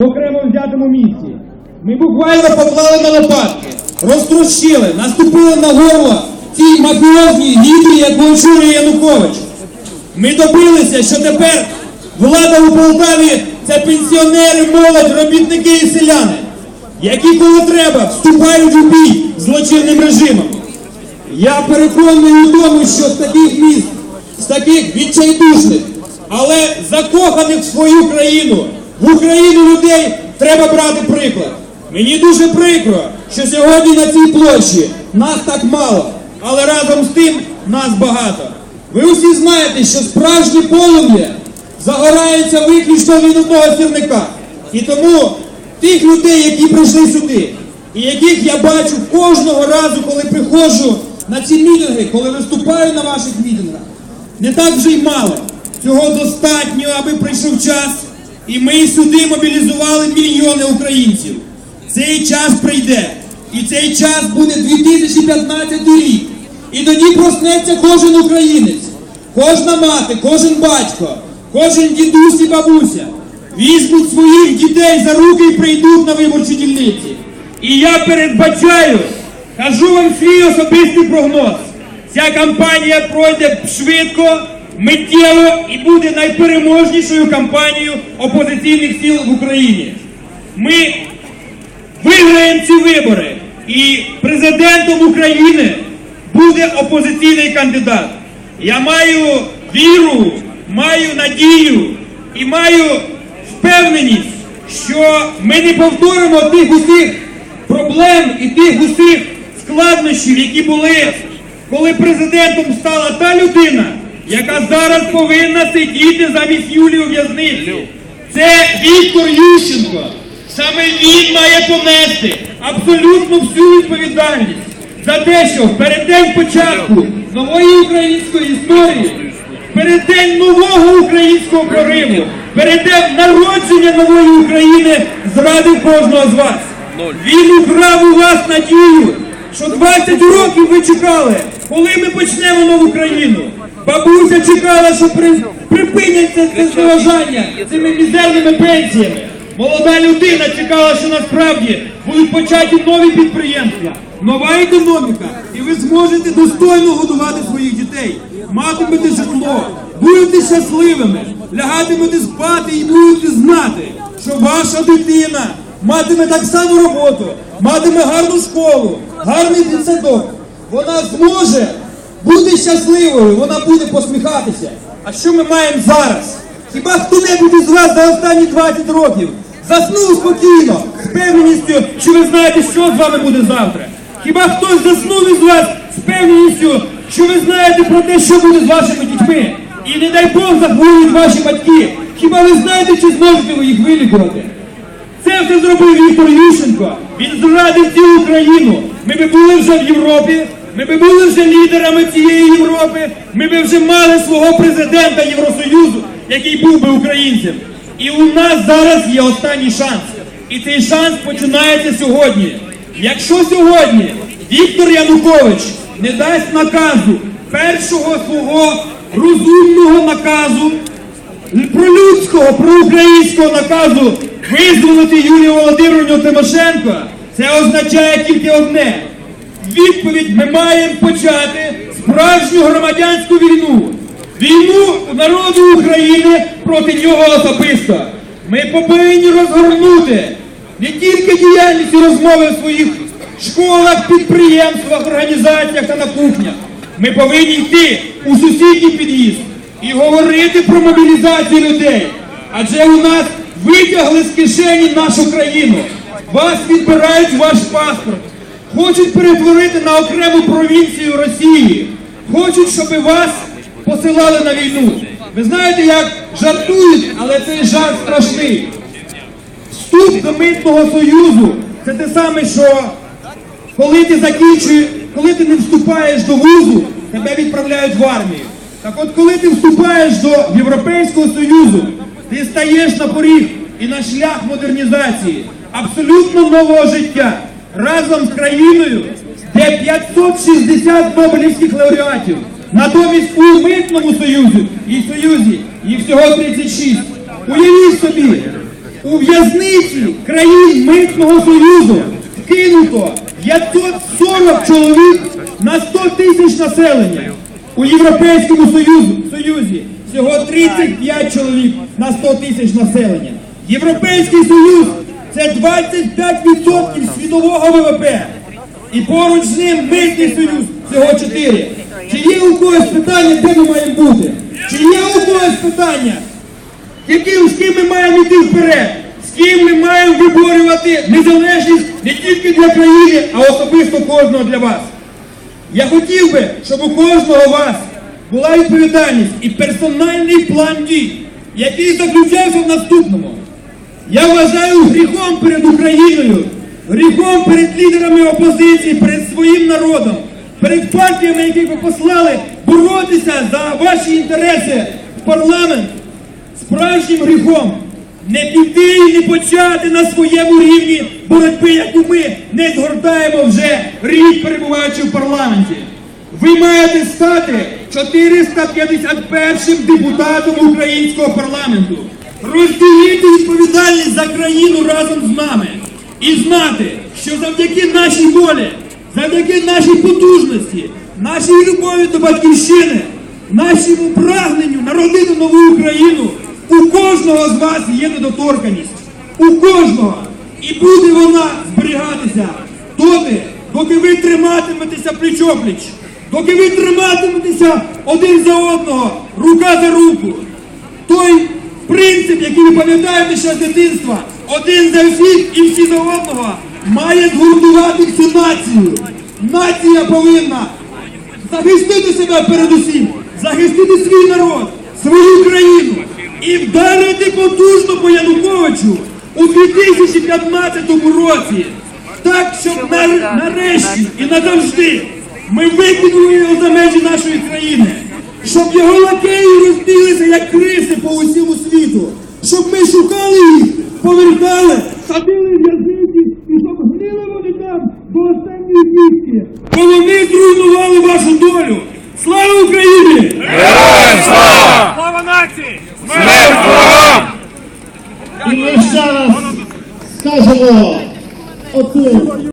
в окремо взятому місці. Ми буквально поклали на лопатки, розтрощили, наступили на горло цій мафіозній гідрі, як очує Янукович. Ми добилися, що тепер влада у Полтаві це пенсіонери, молодь, робітники і селяни, які коли треба вступають у бій злочинним режимом. Я переконаний у тому, що з таких міст, з таких відчайдушних, але закоханих в свою країну, в Україну людей треба брати приклад. Мені дуже прикро, що сьогодні на цій площі нас так мало, але разом з тим нас багато. Ви усі знаєте, що справжнє полум'я загорається виключно від одного сірника. І тому тих людей, які прийшли сюди, і яких я бачу кожного разу, коли приходжу на ці мітинги, коли виступаю на ваших мітингах, не так вже й мало. Цього достатньо, аби прийшов час, і ми сюди мобілізували мільйони українців. Цей час прийде, і цей час буде 2015 рік. І тоді проснеться кожен українець, кожна мати, кожен батько, кожен дідусь і бабуся візьмуть своїх дітей за руки і прийдуть на виборчі дільниці. І я передбачаю, кажу вам свій особистий прогноз. Ця кампанія пройде швидко, миттєво і буде найпереможнішою кампанією опозиційних сил в Україні. Ми виграємо ці вибори, і президентом України буде опозиційний кандидат. Я маю віру, маю надію і маю впевненість, що ми не повторимо тих усіх проблем і тих усіх складнощів, які були, коли президентом стала та людина, яка зараз повинна сидіти замість Юлії у в'язниці. Це Віктор Ющенко. Саме він має понести абсолютно всю відповідальність за те, що в переддень початку нової української історії, в переддень нового українського прориву, переддень народження нової України зрадив кожного з вас. Він украв у вас надію, що 20 років ви чекали, коли ми почнемо нову країну. Бабуся чекала, що при... припиняться це зневажання цими мізерними пенсіями. Молода людина чекала, що насправді будуть початі нові підприємства, нова економіка, і ви зможете достойно годувати своїх дітей, матимете житло, будете щасливими, лягатимете спати і будете знати, що ваша дитина матиме так само роботу, матиме гарну школу, гарний дитсадок. Вона зможе бути щасливою, вона буде посміхатися. А що ми маємо зараз? Хіба хто-небудь із вас за останні 20 років заснув спокійно, з певненістю, що ви знаєте, що з вами буде завтра? Хіба хтось заснув із вас з певненістю, що ви знаєте про те, що буде з вашими дітьми? І не дай Бог захворюють ваші батьки. Хіба ви знаєте, чи зможете ви їх вилікувати? Це все зробив Віктор Ющенко. Він зрадив цілу Україну. Ми би були вже в Європі, ми би були вже лідерами цієї Європи, ми би вже мали свого президента Євросоюзу, який був би українцем. І у нас зараз є останній шанс. І цей шанс починається сьогодні. Якщо сьогодні Віктор Янукович не дасть наказу, першого свого розумного наказу, про людського, про українського наказу визволити Юлію Володимирівну Тимошенко, це означає тільки одне. Відповідь ми маємо почати справжню громадянську війну. Війну народу України проти нього особисто. Ми повинні розгорнути не тільки діяльність і розмови в своїх школах, підприємствах, організаціях та на кухнях. Ми повинні йти у сусідній під'їзд і говорити про мобілізацію людей. Адже у нас витягли з кишені нашу країну. Вас відбирають ваш паспорт. Хочуть перетворити на окрему провінцію Росії. Хочуть, щоб вас посилали на війну. Ви знаєте, як жартують, але цей жарт страшний. Вступ до митного союзу це те саме, що коли ти закінчуєш, коли ти не вступаєш до вузу, тебе відправляють в армію. Так от, коли ти вступаєш до Європейського Союзу, ти стаєш на поріг і на шлях модернізації абсолютно нового життя разом з країною, де 560 нобелівських лауреатів. Натомість у митному союзі і союзі їх всього 36. Уявіть собі, У в'язниці країн Митного Союзу кинуто 540 чоловік на 100 тисяч населення. У Європейському Союзі всього 35 чоловік на 100 тисяч населення. Європейський Союз це 25% світового ВВП. І поруч з ним митний союз всього 4. Чи є у когось питання, де ми маємо бути? Чи є у когось питання? Яким, з ким ми маємо йти вперед? З ким ми маємо виборювати незалежність не тільки для країни, а особисто кожного для вас. Я хотів би, щоб у кожного вас була відповідальність і персональний план дій, який заключався в наступному. Я вважаю гріхом перед Україною, гріхом перед лідерами опозиції, перед своїм народом, перед партіями, яких ви послали боротися за ваші інтереси в парламент, справжнім гріхом не піти і не почати на своєму рівні боротьби, яку ми не згортаємо вже рік перебуваючи в парламенті. Ви маєте стати 451 депутатом українського парламенту. Розділити відповідальність за країну разом з нами і знати, що завдяки нашій волі, завдяки нашій потужності, нашій любові до батьківщини, нашому прагненню народити нову Україну, у кожного з вас є недоторканість. У кожного. І буде вона зберігатися доти, доки ви триматиметеся пліч-опліч, доки ви триматиметеся один за одного, рука за руку. Той принцип, який ви пам'ятаєте ще з дитинства, один за всіх і всі за одного, має згуртувати всю націю. Нація повинна захистити себе передусім, захистити свій народ, свою країну і вдарити потужно по Януковичу у 2015 році. Так, щоб на- нарешті і назавжди ми викинули його за межі нашої країни, щоб його лакеї розбілися як криси по усьому світу, щоб ми шукали їх, повертали, садили в в'язниці і щоб гнили вони там до останньої кістки. Бо вони зруйнували вашу долю. Слава Україні! Слава нації! І ми ще раз скажемо оцю